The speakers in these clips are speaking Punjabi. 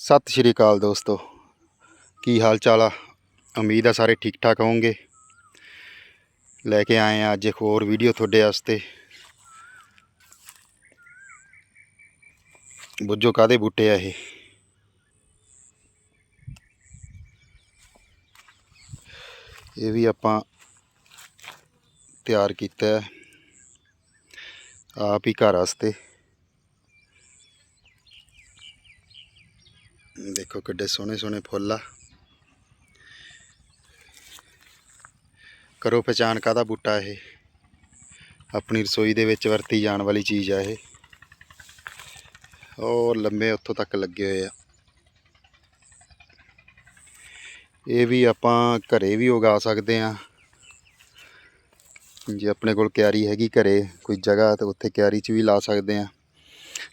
ਸਤਿ ਸ਼੍ਰੀ ਅਕਾਲ ਦੋਸਤੋ। ਕੀ ਹਾਲ ਚਾਲ ਆ? ਉਮੀਦ ਆ ਸਾਰੇ ਠੀਕ ਠਾਕ ਹੋਵੋਗੇ। ਲੈ ਕੇ ਆਏ ਆ ਅੱਜ ਇੱਕ ਹੋਰ ਵੀਡੀਓ ਤੁਹਾਡੇ ਵਾਸਤੇ। ਬੁੱਝੋ ਕਾਦੇ ਬੂਟੇ ਆ ਇਹ? ਇਹ ਵੀ ਆਪਾਂ ਤਿਆਰ ਕੀਤਾ ਹੈ। ਆਪ ਹੀ ਘਰ ਵਾਸਤੇ। ਦੇਖੋ ਕਿੱਡੇ ਸੋਹਣੇ ਸੋਹਣੇ ਫੁੱਲ ਆ। ਕਰੋ ਪਛਾਣ ਕਾਹਦਾ ਬੂਟਾ ਇਹ? ਆਪਣੀ ਰਸੋਈ ਦੇ ਵਿੱਚ ਵਰਤੀ ਜਾਣ ਵਾਲੀ ਚੀਜ਼ ਆ ਇਹ। ਔਰ ਲੰਮੇ ਉੱਥੋਂ ਤੱਕ ਲੱਗੇ ਹੋਏ ਆ। ਇਹ ਵੀ ਆਪਾਂ ਘਰੇ ਵੀ ਉਗਾ ਸਕਦੇ ਆ। ਜੇ ਆਪਣੇ ਕੋਲ ਕਿਆਰੀ ਹੈਗੀ ਘਰੇ, ਕੋਈ ਜਗ੍ਹਾ ਤੇ ਉੱਥੇ ਕਿਆਰੀ 'ਚ ਵੀ ਲਾ ਸਕਦੇ ਆ।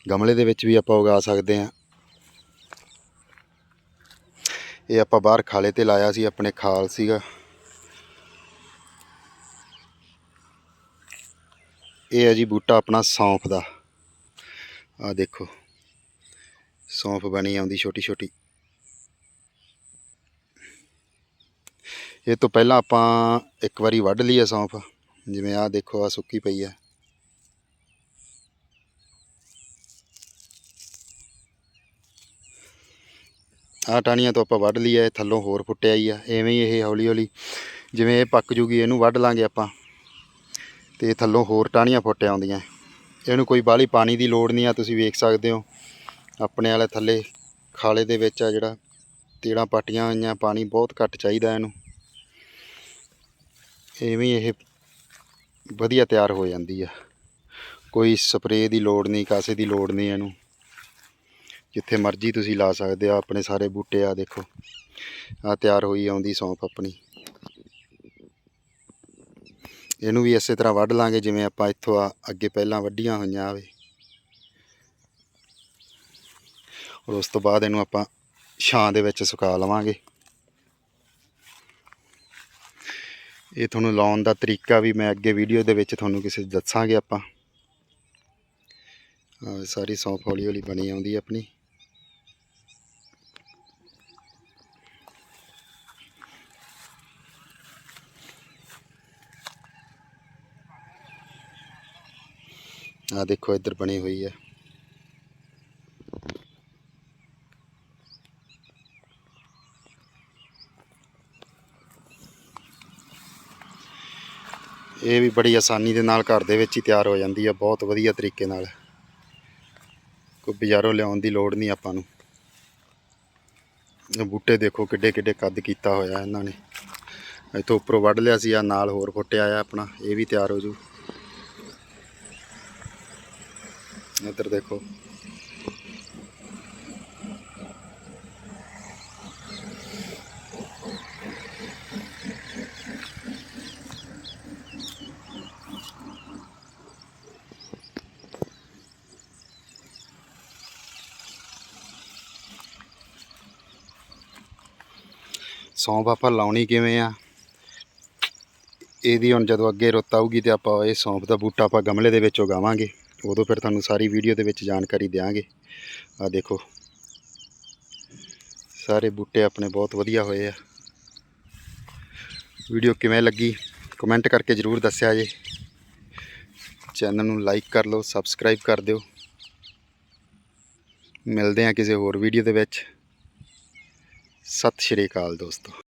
ਗਮਲੇ ਦੇ ਵਿੱਚ ਵੀ ਆਪਾਂ ਉਗਾ ਸਕਦੇ ਆ। ਇਹ ਆਪਾਂ ਬਾਹਰ ਖਾਲੇ ਤੇ ਲਾਇਆ ਸੀ, ਆਪਣੇ ਖਾਲ ਸੀਗਾ। ਇਹ ਹੈ ਜੀ ਬੂਟਾ ਆਪਣਾ ਸੌਂਫ ਦਾ। ਆ ਦੇਖੋ, ਸੌਂਫ ਬਣੀ ਆਉਂਦੀ ਛੋਟੀ ਛੋਟੀ। ਇਹ ਤੋਂ ਪਹਿਲਾਂ ਆਪਾਂ ਇੱਕ ਵਾਰੀ ਵੱਢ ਲਈ ਹੈ ਸੌਂਫ। ਜਿਵੇਂ ਆਹ ਦੇਖੋ ਆ ਸੁੱਕੀ ਪਈ ਹੈ। ਆਹ ਟਾਹਣੀਆਂ ਤੋਂ ਆਪਾਂ ਵੱਢ ਲਈ ਹੈ ਥੱਲੋਂ ਹੋਰ ਫੁੱਟਿਆ ਹੀ ਆ। ਐਵੇਂ ਹੀ ਇਹ ਹੌਲੀ ਹੌਲੀ ਜਿਵੇਂ ਇਹ ਪੱਕ ਜੂਗੀ, ਇਹਨੂੰ ਵੱਢ ਲਾਂਗੇ ਆਪਾਂ। ਤੇ ਥੱਲੋਂ ਹੋਰ ਟਾਹਣੀਆਂ ਫੁੱਟ ਆਉਂਦੀਆਂ। ਇਹਨੂੰ ਕੋਈ ਬਾਹਲੀ ਪਾਣੀ ਦੀ ਲੋੜ ਨਹੀਂ ਆ, ਤੁਸੀਂ ਵੇਖ ਸਕਦੇ ਹੋ। ਆਪਣੇ ਵਾਲੇ ਥੱਲੇ ਖਾਲੇ ਦੇ ਵਿੱਚ ਆ ਜਿਹੜਾ ਤੇੜਾਂ ਪਾਟੀਆਂ ਹੋਈਆਂ, ਪਾਣੀ ਬਹੁਤ ਘੱਟ ਚਾਹੀਦਾ ਇਹਨੂੰ। ਐਵੇਂ ਹੀ ਇਹ ਵਧੀਆ ਤਿਆਰ ਹੋ ਜਾਂਦੀ ਆ। ਕੋਈ ਸਪਰੇਅ ਦੀ ਲੋੜ ਨਹੀਂ, ਕਾਸੇ ਦੀ ਲੋੜ ਨਹੀਂ ਇਹਨੂੰ। ਜਿੱਥੇ ਮਰਜ਼ੀ ਤੁਸੀਂ ਲਾ ਸਕਦੇ ਆ, ਆਪਣੇ ਸਾਰੇ ਬੂਟੇ ਆ ਦੇਖੋ। ਆ ਤਿਆਰ ਹੋਈ ਆਉਂਦੀ ਸੌਂਫ ਆਪਣੀ। ਇਹਨੂੰ ਵੀ ਇਸੇ ਤਰ੍ਹਾਂ ਵੱਢ ਲਾਂਗੇ, ਜਿਵੇਂ ਆਪਾਂ ਇੱਥੋਂ ਆ, ਅੱਗੇ ਪਹਿਲਾਂ ਵੱਢੀਆਂ ਹੋਈਆਂ ਆਵੇ। ਔਰ ਉਸ ਤੋਂ ਬਾਅਦ ਇਹਨੂੰ ਆਪਾਂ ਛਾਂ ਦੇ ਵਿੱਚ ਸੁਕਾ ਲਵਾਂਗੇ। ਇਹ ਤੁਹਾਨੂੰ ਲਾਉਣ ਦਾ ਤਰੀਕਾ ਵੀ ਮੈਂ ਅੱਗੇ ਵੀਡੀਓ ਦੇ ਵਿੱਚ ਤੁਹਾਨੂੰ ਕਿਸੇ ਦੱਸਾਂਗੇ ਆਪਾਂ। ਸਾਰੀ ਸੌਂਫ ਹੌਲੀ ਹੌਲੀ ਬਣੀ ਆਉਂਦੀ ਆਪਣੀ। ਆ ਦੇਖੋ, ਇੱਧਰ ਬਣੀ ਹੋਈ ਹੈ। ਇਹ ਵੀ ਬੜੀ ਆਸਾਨੀ ਦੇ ਨਾਲ ਘਰ ਦੇ ਵਿੱਚ ਹੀ ਤਿਆਰ ਹੋ ਜਾਂਦੀ ਹੈ, ਬਹੁਤ ਵਧੀਆ ਤਰੀਕੇ ਨਾਲ। ਕੋਈ ਬਾਜ਼ਾਰੋਂ ਲਿਆਉਣ ਦੀ ਲੋੜ ਨਹੀਂ ਆਪਾਂ ਨੂੰ। ਇਹ ਬੂਟੇ ਦੇਖੋ ਕਿੱਡੇ ਕਿੱਡੇ ਕੱਦ ਕੀਤਾ ਹੋਇਆ ਇਹਨਾਂ ਨੇ। ਇੱਥੋਂ ਉੱਪਰੋਂ ਵੱਢ ਲਿਆ ਸੀ ਆ ਨਾਲ ਹੋਰ ਫੁੱਟਿਆ ਆ ਆਪਣਾ, ਇਹ ਵੀ ਤਿਆਰ ਹੋ ਜੂ। ਇੱਧਰ ਦੇਖੋ ਸੌਂਫ ਆਪਾਂ ਲਾਉਣੀ ਕਿਵੇਂ ਆ? ਇਹਦੀ ਹੁਣ ਜਦੋਂ ਅੱਗੇ ਰੁੱਤ ਆਊਗੀ ਤੇ ਆਪਾਂ ਇਹ ਸੌਂਫ ਦਾ ਬੂਟਾ ਆਪਾਂ ਗਮਲੇ ਦੇ ਵਿੱਚ ਉਗਾਵਾਂਗੇ ਉਦੋਂ ਫਿਰ ਤੁਹਾਨੂੰ ਸਾਰੀ ਵੀਡੀਓ ਦੇ ਵਿੱਚ ਜਾਣਕਾਰੀ ਦਿਆਂਗੇ। ਆ ਦੇਖੋ। ਸਾਰੇ ਬੂਟੇ ਆਪਣੇ ਬਹੁਤ ਵਧੀਆ ਹੋਏ ਆ। ਵੀਡੀਓ ਕਿਵੇਂ ਲੱਗੀ? ਕਮੈਂਟ ਕਰਕੇ ਜ਼ਰੂਰ ਦੱਸਿਆ ਜੇ। ਚੈਨਲ ਨੂੰ ਲਾਈਕ ਕਰ ਲਓ ਸਬਸਕ੍ਰਾਈਬ ਕਰ ਦਿਓ। ਮਿਲਦੇ ਹਾਂ ਕਿਸੇ ਹੋਰ ਵੀਡੀਓ ਦੇ ਵਿੱਚ। ਸਤਿ ਸ਼੍ਰੀ ਅਕਾਲ ਦੋਸਤੋ।